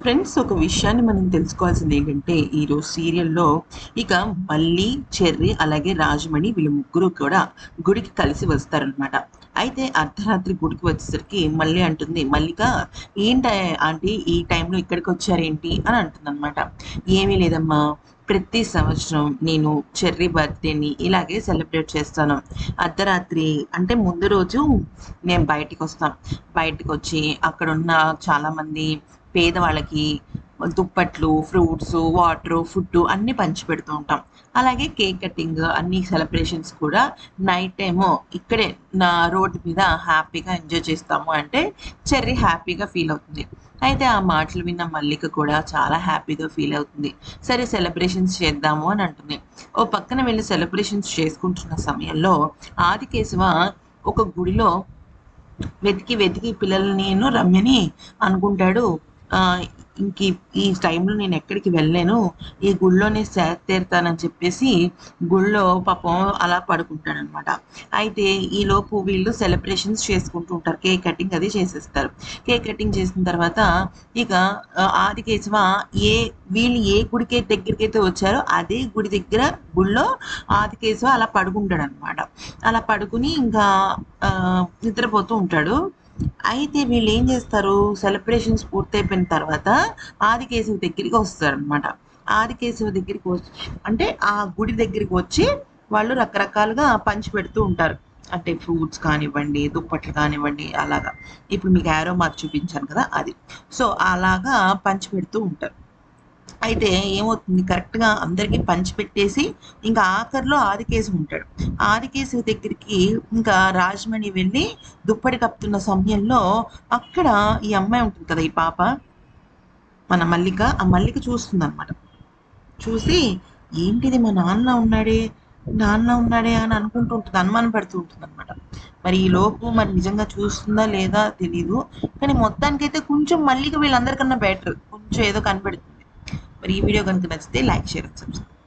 Friends ఒక విషయాన్ని మనం తెలుసుకోవాల్సింది ఏంటంటే ఈరోజు సీరియల్లో ఇక మళ్ళీ చెర్రి అలాగే రాజమణి వీళ్ళు ముగ్గురు కూడా గుడికి కలిసి వస్తారనమాట అయితే అర్ధరాత్రి గుడికి వచ్చేసరికి మళ్ళీ అంటుంది మల్లిక ఏంటి ఆంటీ ఈ టైంలో ఇక్కడికి వచ్చారేంటి? అని అంటుంది అనమాట ఏమీ లేదమ్మా ప్రతి సంవత్సరం నేను చెర్రీ బర్త్డేని ఇలాగే సెలబ్రేట్ చేస్తాను. అర్ధరాత్రి అంటే ముందు రోజు నేను బయటికి వస్తాను. బయటకు వచ్చి అక్కడ ఉన్న చాలామంది పేదవాళ్ళకి దుప్పట్లు ఫ్రూట్స్ వాటర్ ఫుడ్ అన్నీ పంచిపెడుతూ ఉంటాం. అలాగే కేక్ కటింగ్ అన్ని సెలబ్రేషన్స్ కూడా నైట్ టైము ఇక్కడే నా రోడ్డు మీద హ్యాపీగా ఎంజాయ్ చేస్తాము అంటే చెర్రీ హ్యాపీగా ఫీల్ అవుతుంది. అయితే ఆ మాటలు విన్న మల్లిక కూడా చాలా హ్యాపీగా ఫీల్ అవుతుంది. సరే సెలబ్రేషన్స్ చేద్దాము అని అంటుంది. ఓ పక్కన వెళ్ళి సెలబ్రేషన్స్ చేసుకుంటున్న సమయంలో ఆదికేశవ ఒక గుడిలో వెతికి వెతికి పిల్లల్ని రమ్యని అనుకుంటాడు. ఇంక ఈ టైంలో నేను ఎక్కడికి వెళ్ళలేను. ఈ గుళ్ళోనే తీరుతానని చెప్పేసి గుళ్ళో పాపం అలా పడుకుంటాడనమాట. అయితే ఈలోపు వీళ్ళు సెలబ్రేషన్స్ చేసుకుంటూ ఉంటారు. కేక్ కటింగ్ అది చేసేస్తారు. కేక్ కటింగ్ చేసిన తర్వాత ఇక ఆదికేశవ ఏ వీళ్ళు ఏ గుడికి దగ్గరికి అయితే వచ్చారో అదే గుడి దగ్గర గుళ్ళో ఆదికేశవ అలా పడుకుంటాడనమాట. అలా పడుకుని ఇంకా నిద్రపోతూ ఉంటాడు. అయితే వీళ్ళు ఏం చేస్తారు? సెలబ్రేషన్స్ పూర్తయిపోయిన తర్వాత ఆదికేశవ దగ్గరికి వస్తారు అనమాట ఆదికేశవ దగ్గరికి వచ్చి అంటే ఆ గుడి దగ్గరికి వచ్చి వాళ్ళు రకరకాలుగా పంచి పెడుతూ ఉంటారు. అంటే ఫ్రూట్స్ కానివ్వండి దుప్పట్లు కానివ్వండి అలాగా. ఇప్పుడు మీకు యారో మార్క్ చూపించాను కదా అది. సో అలాగా పంచి పెడుతూ ఉంటారు. అయితే ఏమవుతుంది? కరెక్ట్గా అందరికీ పంచిపెట్టేసి ఇంకా ఆఖరిలో ఆదికేశం ఉంటాడు. ఆదికేశం దగ్గరికి ఇంకా రాజమణి వెళ్ళి దుప్పటి కప్పుతున్న సమయంలో అక్కడ ఈ అమ్మాయి ఉంటుంది కదా ఈ పాప? మన మల్లిక. ఆ మల్లిక చూస్తుంది అనమాట చూసి ఏంటిది మా నాన్న ఉన్నాడే? నాన్న ఉన్నాడే అని అనుకుంటూ ఉంటుంది అనుమానం పడుతూ ఉంటుంది అనమాట మరి ఈ లోపు మరి నిజంగా చూస్తుందా లేదా తెలీదు. కానీ మొత్తానికైతే కొంచెం మల్లిక వీళ్ళందరికన్నా బెటర్ కొంచెం ఏదో కనపెడుతుంది. మరి ఈ వీడియో కనుక నచ్చితే లైక్ షేర్ సబ్స్క్రైబ్